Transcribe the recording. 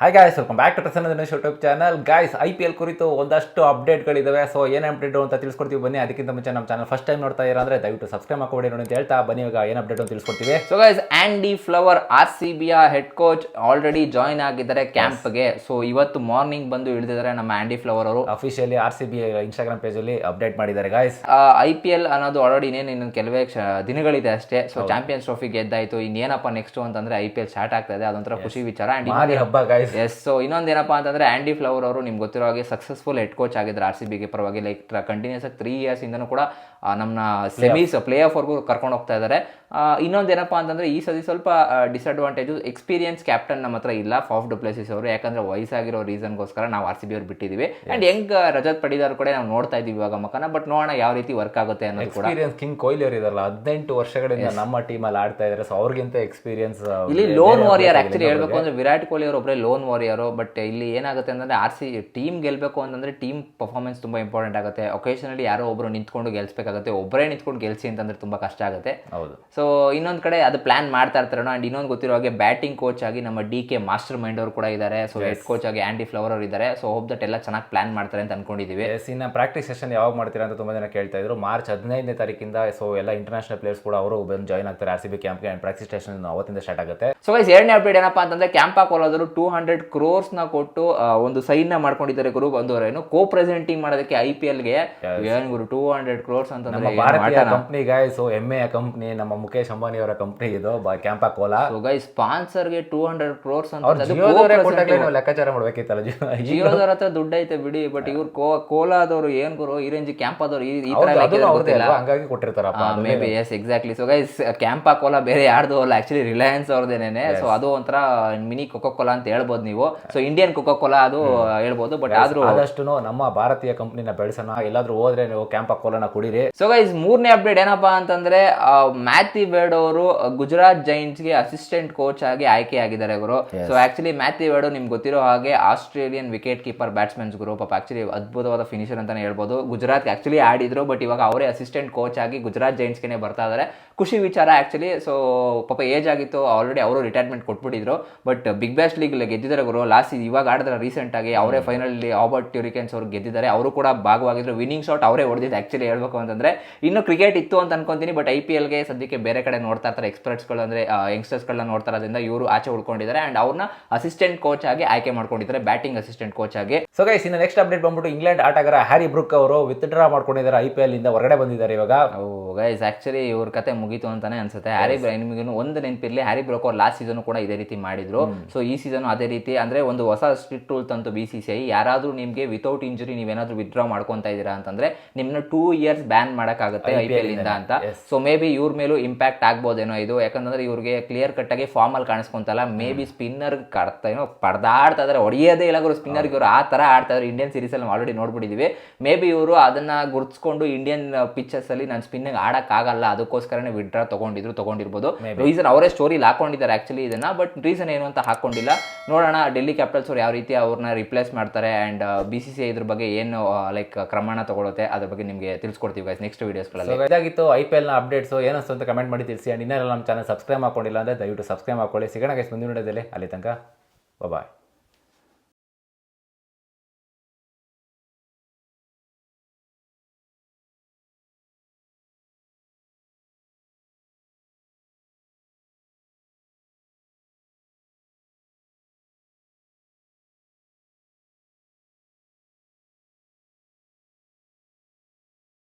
Hi guys welcome back to Prasanna Dinesh YouTube channel guys I P L ಕುರಿತು ಒಂದಷ್ಟು ಅಪ್ಡೇಟ್ಗಳಿದಾವೆ so ಏನು update ಅಂತ ತಿಳಿಸ್ಕೊಡ್ತೀವಿ. ಬನ್ನಿ ಅದಕ್ಕಿಂತ ಮುಂಚೆ ನಮ್ಮ ಚಾನಲ್ ಫಸ್ಟ್ ಟೈಮ್ ನೋಡ್ತಾ ಇರೋ ಅಂದ್ರೆ ದಯವಿಟ್ಟು ಸಬ್ಸ್ಕ್ರೈಬ್ ಮಾಡ್ಕೊಡಿ ನೋಡಿ ಅಂತ ಹೇಳ್ತಾ ಬನ್ನಿ. ಇವಾಗ ಏನು ಅಪ್ಡೇಟ್ ಅಂತ ತಿಳಿಸ್ಕೊಡ್ತೀವಿ. So guys Andy Flower R C ಬಿಯ head coach already join ಆಗಿದ್ದಾರೆ ಕ್ಯಾಂಪ್ಗೆ ಸೊ ಇವತ್ತು ಮಾರ್ನಿಂಗ್ ಬಂದು ಇಳಿದಿದ್ದಾರೆ ನಮ್ಮ ಆ್ಯಂಡಿ ಫ್ಲವರ್ ಅವರು. Officially R C B Instagram ಪೇಜಲ್ಲಿ update ಮಾಡಿದ್ದಾರೆ ಗಾಯ್ಸ್ ಐ ಪಿ ಎಲ್ ಅನ್ನೋದು ಆಲ್ರೆಡಿ ಇನ್ನೇನು ಇನ್ನೊಂದು ಕೆಲವೇ ದಿನಗಳಿದೆ ಅಷ್ಟೇ. ಸೊ ಚಾಂಪಿಯನ್ಸ್ ಟ್ರೋಫಿ ಗೆದ್ದಾಯ್ತು. ಇನ್ನೇನಪ್ಪ ನೆಕ್ಸ್ಟ್ ಅಂತಂದ್ರೆ ಐ ಪಿ ಎಲ್ ಸ್ಟಾರ್ಟ್ ಆಗ್ತಾ ಇದೆ. ಅದೊಂಥರ ಖುಷಿ ವಿಚಾರ. ಆ್ಯಂಡ್ ಹಬ್ಬ ಗಾಯ್ಸ್ ಎಸ್ ಸೊ ಇನ್ನೊಂದೇನಪ್ಪ ಅಂತಂದ್ರೆ ಆಂಡಿ ಫ್ಲವರ್ ಅವರು ನಿಮ್ಗೆ ಗೊತ್ತಿರೋ ಹಾಗೆ ಸಕ್ಸಸ್ಫುಲ್ ಹೆಡ್ ಕೋಚ್ ಆಗಿದ್ದಾರೆ ಆರ್ ಸಿ ಬಿಗೆ ಪರವಾಗಿ ಲೈಕ್ ಕಂಟಿನ್ಯೂಸ್ ಆಗಿ ತ್ರೀ ಇಯರ್ಸ್ ಇಂದನೂ ಕೂಡ ನಮ್ಮ ನಮ್ಮನ್ನ ಸೆಮೀಸ್ ಪ್ಲೇ ಆಫ್ ವರ್ಗೂ ಕರ್ಕೊಂಡು ಹೋಗ್ತಾ ಇದ್ದಾರೆ. ಇನ್ನೊಂದೇನಪ್ಪ ಅಂತಂದ್ರೆ ಈ ಸತಿ ಸ್ವಲ್ಪ ಡಿಸ್ಅಡ್ವಾಂಟೇಜು ಎಕ್ಸ್ಪೀರಿಯನ್ಸ್ ಕ್ಯಾಪ್ಟನ್ ನಮ್ಮ ಹತ್ರ ಇಲ್ಲ ಫಾಫ್ ಡುಪ್ಲೆಸಿಸ್ ಅವರು. ಯಾಕಂದ್ರೆ ವಯಸ್ಸಾಗಿರೋ ರೀಸನ್ಗೋಸ್ಕರ ನಾವು ಆರ್ ಸಿ ಬಿ ಅವ್ರು ಬಿಟ್ಟಿದ್ದೀವಿ ಅಂಡ್ ಹೆಂಗ್ ರಜತ್ ಪಡಿದಾರ್ ಕೂಡ ನಾವು ನೋಡ್ತಾ ಇದ್ದೀವಿ ಇವಾಗ ಮಕ್ಕನ. ಬಟ್ ನೋಡೋಣ ಯಾವ ರೀತಿ ವರ್ಕ್ ಆಗುತ್ತೆ ಅನ್ನೋದು ಕೂಡ. ಎಕ್ಸ್ಪೀರಿಯನ್ಸ್ ಕಿಂಗ್ ಕೊಹ್ಲಿ ಅವರು ಇದಾರಲ್ಲ ಹದಿನೆಂಟು ವರ್ಷಗಳಿಂದ ನಮ್ಮ ಟೀಮಲ್ಲಿ ಆಡ್ತಾ ಇದ್ದಾರೆ ಸೊ ಅವ್ರಿಗಿಂತ ಎಕ್ಸ್ಪೀರಿಯನ್ಸ್ ಇಲ್ಲಿ ಲೋನ್ ವಾರಿಯರ್ ಆಕ್ಚುಲಿ ಹೇಳ್ಬೇಕು ಅಂದ್ರೆ ವಿರಾಟ್ ಕೊಹ್ಲಿ ಅವರು ಒಬ್ಬರೇ ಲೋನ್ ವಾರಿಯರು ಬಟ್ ಇಲ್ಲಿ ಏನಾಗುತ್ತೆ ಅಂದ್ರೆ ಆರ್ ಸಿ ಟೀಮ್ ಗೆಲ್ಬೇಕು ಅಂತಂದರೆ ಟೀಮ್ ಪರ್ಫಾರ್ಮೆನ್ಸ್ ತುಂಬ ಇಂಪಾರ್ಟೆಂಟ್ ಆಗುತ್ತೆ. ಒಕೇಶನಲ್ಲಿ ಯಾರೋ ಒಬ್ರು ನಿಂತ್ಕೊಂಡು ಗೆಲ್ಸ್ಬೇಕಾಗುತ್ತೆ ಒಬ್ಬರೇ ನಿಂತ್ಕೊಂಡು ಗೆಲ್ಸಿ ಅಂತಂದ್ರೆ ತುಂಬಾ ಕಷ್ಟ ಆಗುತ್ತೆ. ಹೌದು. ಸೊ ಇನ್ನೊಂದು ಕಡೆ ಅದು ಪ್ಲಾನ್ ಮಾಡ್ತಾ ಇರ್ತಾರೆ ಆ್ಯಂಡ್ ಇನ್ನೊಂದು ಗೊತ್ತಿರೋ ಹಾಗೆ ಬ್ಯಾಟಿಂಗ್ ಕೋಚ್ ಆಗಿ ನಮ್ಮ ಡಿ ಕೆ ಮಾಸ್ಟರ್ ಮೈಂಡ್ ಅವರು ಕೂಡ ಇದ್ದಾರೆ. ಸೊ ಹೆಡ್ ಕೋಚ್ ಆಗಿ ಆ್ಯಂಡಿ ಫ್ಲವರ್ ಅವರು ಇದ್ದಾರೆ. ಸೊ ಹೋಪ್ ದಟ್ ಎಲ್ಲ ಚೆನ್ನಾಗಿ ಪ್ಲಾನ್ ಮಾಡ್ತಾರೆ ಅಂತ ಅನ್ಕೊಂಡಿದೀವಿ. ಎಸ್ ಇನ್ನು ಪ್ರಾಕ್ಟೀಸ್ ಸೆಷನ್ ಯಾವಾಗ ಮಾಡ್ತೀರಾ ಅಂತ ತುಂಬಾ ಜನ ಕೇಳ್ತಾ ಇದ್ರು. ಮಾರ್ಚ್ ಹದಿನೈದನೇ ತಾರೀಕಿಂದ ಸೊ ಎಲ್ಲ ಇಂಟರ್ನ್ಯಾಷನಲ್ ಪ್ಲೇಯರ್ಸ್ ಕೂಡ ಅವರು ಬಂದು ಜಾಯ್ನ್ ಆಗ್ತಾರೆ ಆರ್ ಸಿ ಬಿ ಕ್ಯಾಂಪ್ಗೆ ಆ್ಯಂಡ್ ಪ್ರಾಕ್ಟೀಸ್ ಸೆಷನ್ ಅವತ್ತಿಂದ ಸ್ಟಾರ್ಟ್ ಆಗುತ್ತೆ. ಸೊ ಎರಡನೇ ಅಪ್ಡೇಟ್ ಏನಪ್ಪಾ ಅಂತಂದ್ರೆ ಕ್ಯಾಂಪ್ ಹಾಕೋದ್ರು ಟೂ ಹಂಡ್ರೆಡ್ ಕ್ರೋರ್ಸ್ ಕ್ರೋರ್ಸ್ನ ಕೊಟ್ಟು ಒಂದು ಸೈನ್ನ ಮಾಡ್ಕೊಂಡಿದ್ದಾರೆ ಗುರು ಬಂದವರೇನು. ಕೋ ಪ್ರೆಸೆಂಟಿಂಗ್ ಮಾಡೋದಕ್ಕೆ ಐ ಪಿ ಎಲ್ಗೆ ಏನ್ ಗುರು ಟೂ ಹಂಡ್ರೆಡ್ ಕ್ರೋರ್ಸ್ ಅಂತ ನಮ್ಮ ಭಾರತೀಯ ಕಂಪ್ನಿ ಗೈಸ್ ಹೆಮ್ಮೆಯ ಕಂಪ್ನಿ ನಮ್ಮ ಮುಖೇಶ್ ಅಂಬಾನಿ ಅವರ ಕಂಪ್ನಿ ಇದು ಕ್ಯಾಂಪಾ ಕೋಲಾ ಸೊ ಗೈಸ್ ಸ್ಪಾನ್ಸರ್ಗೆ ಟೂ ಹಂಡ್ರೆಡ್ ಕ್ರೋರ್ಸ್ ಅಂತ ಲೆಕ್ಕಾಚಾರ ಮಾಡ್ಬೇಕಿತ್ತಲ್ಲ ಜಿಯೋ ಜಿಯೋದವ್ರ ಹತ್ರ ದುಡ್ಡು ಐತೆ ಬಿಡಿ ಬಟ್ ಇವ್ರು ಕೋ ಕೋಲಾದವರು ಏನ್ ಗುರು ಈ ರೇಂಜ್ ಕ್ಯಾಂಪಾದವರು ಈ ತರ? ಹಂಗಾಗಿ ಕೊಟ್ಟಿರ್ತಾರಪ್ಪ maybe yes exactly so guys Campa Cola ಬೇರೆ ಯಾರ್ದು ಅಲ್ಲ ಆಕ್ಚುಲಿ ರಿಲಯನ್ಸ್ ಅವ್ರದ್ದೇನೆ ಸೊ ಅದು ಒಂಥರ ಮಿನಿ ಕೊಕೋ ಕೋಲಾ ಅಂತ ಹೇಳ್ಬೋದು. ನೀವು. ಸೊ ಇಂಡಿಯನ್ ಕೊಕೋ ಕೋಲಾ ಅದು ಹೇಳ್ಬೋದು ಬಟ್ ಆದ್ರೂ ಆದಷ್ಟು ನಮ್ಮ ಭಾರತೀಯ ಕಂಪ್ನಿನ ಬೆಳೆಸೋಣ. ಎಲ್ಲಾದ್ರೂ ಹೋದ್ರೆ ನೀವು ಕ್ಯಾಂಪಾ ಕೋಲಾನ ಕುಡಿರಿ. ಸೊ ಗೈಸ್ ಮೂರನೇ ಅಪ್ಡೇಟ್ ಏನಪ್ಪಾ ಅಂತಂದ್ರೆ ಮ್ಯಾಥಿ ಬೇಡ್ ಅವರು ಗುಜರಾತ್ ಜೈಂಟ್ಸ್ಗೆ ಅಸಿಸ್ಟೆಂಟ್ ಕೋಚ್ ಆಗಿ ಆಯ್ಕೆ ಆಗಿದ್ದಾರೆ ಗುರು. ಸೊ ಆಕ್ಚುಲಿ ಮ್ಯಾಥಿ ಬೇಡ್ ನಿಮ್ಗೆ ಗೊತ್ತಿರೋ ಹಾಗೆ ಆಸ್ಟ್ರೇಲಿಯನ್ ವಿಕೆಟ್ ಕೀಪರ್ ಬ್ಯಾಟ್ಸ್ಮನ್ಸ್ ಗುರು. ಪಾಪ ಆಕ್ಚುಲಿ ಅದ್ಭುತವಾದ ಫಿನಿಷರ್ ಅಂತಾನೆ ಹೇಳ್ಬೋದು. ಗುಜರಾತ್ ಆಕ್ಚುಲಿ ಆಡಿದ್ರು ಬಟ್ ಇವಾಗ ಅವರೇ ಅಸಿಸ್ಟೆಂಟ್ ಕೋಚ್ ಆಗಿ ಗುಜರಾತ್ ಜೈಂಟ್ಸ್ಗೆ ಬರ್ತಾ ಇದಾರೆ. ಖುಷಿ ವಿಚಾರ ಆಕ್ಚುಲಿ ಸೊ ಪಾಪ ಏಜ್ ಆಗಿತ್ತು ಆಲ್ರೆಡಿ ಅವರು ರಿಟೈರ್ಮೆಂಟ್ ಕೊಟ್ಬಿಟ್ಟಿದ್ರು. ಬಟ್ ಬಿಗ್ ಬ್ಯಾಶ್ ಲೀಗ್ ಗೆದ್ದಿದ್ದಾರೆ ಗುರು. ಲಾಸ್ಟ್ ಇವಾಗ ಆಡಿದ್ರೆ ರೀಸೆಂಟ್ ಆಗಿ ಅವರೇ ಫೈನಲ್ ಆಬರ್ಟ್ ಟ್ಯೂರಿಕೆನ್ಸ್ ಅವರು ಗೆದ್ದಿದ್ದಾರೆ. ಅವರು ಕೂಡ ಭಾಗವಾಗಿದ್ರು. ವಿನ್ನಿಂಗ್ ಶಾಟ್ ಅವರೇ ಹೊಡೆದಿದ್ದು ಆಕ್ಚುಲಿ ಹೇಳ್ಬೇಕು ಅಂತಂದ್ರೆ. ಇನ್ನು ಕ್ರಿಕೆಟ್ ಇತ್ತು ಅಂತ ಅನ್ಕೊಂತೀನಿ ಬಟ್ ಐ ಪಿ ಎಲ್ಗೆ ಸದ್ಯಕ್ಕೆ ಬೇರೆ ಕಡೆ ನೋಡ್ತಾ ಇರ್ತಾರೆ. ಎಕ್ಸ್ಪರ್ಟ್ಸ್ಗಳು ಅಂದ್ರೆ ಯಂಗ್ಸ್ಟರ್ಸ್ಗಳನ್ನ ನೋಡ್ತಾ ಇರೋದ್ರಿಂದ ಇವರು ಆಚೆ ಉಳ್ಕೊಂಡಿದ್ದಾರೆ. ಅಂಡ್ ಅವ್ರನ್ನ ಅಸಿಸ್ಟೆಂಟ್ ಕೋಚ್ ಆಗಿ ಆಯ್ಕೆ ಮಾಡ್ಕೊಂಡಿದ್ದಾರೆ ಬ್ಯಾಟಿಂಗ್ ಅಸಿಸ್ಟೆಂಟ್ ಕೋಚ್ ಆಗಿ. ಸೊ ಗೈಸ್ ಇನ್ನು ನೆಕ್ಸ್ಟ್ ಅಪ್ಡೇಟ್ ಬಂದ್ಬಿಟ್ಟು ಇಂಗ್ಲೆಂಡ್ ಆಟಗಾರ ಹ್ಯಾರಿ ಬ್ರುಕ್ ಅವರು ವಿತ್ ಡ್ರಾ ಮಾಡ್ಕೊಂಡಿದ್ದಾರೆ. ಐ ಪಿ ಎಲ್ ಇಂದ ಹೊರಗಡೆ ಬಂದಿದ್ದಾರೆ ಇವಾಗ. ಗೈಸ್ ಆಕ್ಚುಲಿ ಇವ್ರ ಕತೆ ಮುಗೀತು ಅಂತಾನೆ ಅನ್ಸುತ್ತೆ. ಹ್ಯಾರಿ ನಿಮಗೆ ಒಂದು ನೆನಪಿರ್ಲಿ ಹ್ಯಾರಿ ಬ್ರೋಕ್ ಅವ್ರು ಲಾಸ್ಟ್ ಸೀಸನ್ ಕೂಡ ಇದೇ ರೀತಿ ಮಾಡಿದ್ರು. ಸೊ ಈ ಸೀಸನ್ ಅದೇ ರೀತಿ ಅಂದರೆ ಒಂದು ಹೊಸ ಸ್ಟ್ರಿಕ್ಟ್ ರೂಲ್ ತಂತು ಬಿ ಸಿ ಸಿ ಐ ಯಾರಾದರೂ ನಿಮಗೆ ವಿತೌಟ್ ಇಂಜುರಿ ನೀವೇನಾದರೂ ವಿತ್ಡ್ರಾ ಮಾಡ್ಕೊತಾ ಇದ್ದೀರಾ ಅಂತಂದ್ರೆ ನಿಮ್ಮನ್ನ ಟೂ ಇಯರ್ಸ್ ಬ್ಯಾನ್ ಮಾಡೋಕ್ಕಾಗುತ್ತೆ ಐ ಪಿ ಎಲ್ಲಿಂದ ಇಂದ ಅಂತ. ಸೊ ಮೇ ಬಿ ಇವ್ರ ಮೇಲೂ ಇಂಪ್ಯಾಕ್ಟ್ ಆಗ್ಬೋದೇನೋ ಇದು. ಯಾಕಂದ್ರೆ ಇವ್ರಿಗೆ ಕ್ಲಿಯರ್ ಕಟ್ಟಾಗಿ ಫಾರ್ಮಲ್ಲಿ ಫಾರ್ಮ್ ಅಲ್ಲಿ ಕಾಣಿಸ್ಕೊಂತಲ್ಲ. ಮೇ ಬಿ ಸ್ಪಿನ್ನರ್ ಕಡ್ತಾ ಏನೋ ಪಡ್ದಾಡ್ತಾ ಇದ್ದಾರೆ ಹೊಡೆಯೋದೇ ಇಲ್ಲ ಗುರು ಸ್ಪಿನ್ನರ್ ಇವರು. ಆ ತರ ಆಡ್ತಾ ಇದ್ದಾರೆ ಇಂಡಿಯನ್ ಸೀರೀಸ್ ಅಲ್ಲಿ ಆಲ್ರೆಡಿ ನೋಡ್ಬಿಟ್ಟಿದ್ದೀವಿ ಮೇ ಬಿ ಇವರು ಅದನ್ನ ಗುರುತಿಸ್ಕೊಂಡು ಇಂಡಿಯನ್ ಪಿಚರ್ಸ್ ಅಲ್ಲಿ ನಾನು ಸ್ಪಿನ್ನಿಂಗ್ ಆಡೋಕ್ಕಾಗಲ್ಲ ಆಗಲ್ಲ. ಅದಕ್ಕೋಸ್ಕರನೇ ವಿಡ್ರಾ ತಗೊಂಡಿದ್ರು ತೊಗೊಂಡಿರ್ಬೋದು. ರೀಸನ್ ಅವರೇ ಸ್ಟೋರಿ ಹಾಕೊಂಡಿದ್ದಾರೆ ಆಕ್ಚುಲಿ ಇದನ್ನ. ಬಟ್ ರೀಸನ್ ಏನು ಅಂತ ಹಾಕೊಂಡಿಲ್ಲ. ನೋಡೋಣ. ಡೆಲ್ಲಿ ಕ್ಯಾಪಿಟಲ್ಸ್ ಅವ್ರು ಯಾವ ರೀತಿ ಅವ್ರನ್ನ ರಿಪ್ಲೇಸ್ ಮಾಡ್ತಾರೆ ಆ್ಯಂಡ್ ಬಿ ಸಿ ಸಿ ಇದ್ರ ಬಗ್ಗೆ ಏನು ಲೈಕ್ ಕ್ರಮಣ ತಗೊಳುತ್ತೆ, ಅದ್ರ ಬಗ್ಗೆ ನಿಮಗೆ ತಿಳಿಸ್ಕೊಡ್ತೀವಿ ಗೈಸ್ ನೆಕ್ಸ್ಟ್ ವೀಡಿಯೋಸ್ಗಳಲ್ಲಿ ಇದಾಗಿತ್ತು ಐ ಪಿ ಎಲ್ನ ಅಪ್ಡೇಟ್ಸ್ ಏನಿಸ್ತು ಅಂತ ಕಮೆಂಟ್ ಮಾಡಿ ತಿಳಿಸಿ. ಆ್ಯಂಡ್ ಇನ್ನೆಲ್ಲ ನಮ್ಮ ಚಾನಲ್ ಸಬ್ಸ್ಕ್ರೈಬ್ ಮಾಡ್ಕೊಂಡಿಲ್ಲ ಅಂದರೆ ದಯವಿಟ್ಟು ಸಬ್ಸ್ಕ್ರೈಬ್ ಮಾಡ್ಕೊಳ್ಳಿ. ಸಿಗೋಣ ಗೈಸ್ ಮುಂದಿನ ವಿಡಿಯೋದಲ್ಲಿ. ಅಲ್ಲಿ ತನಕ ಬಾಯ್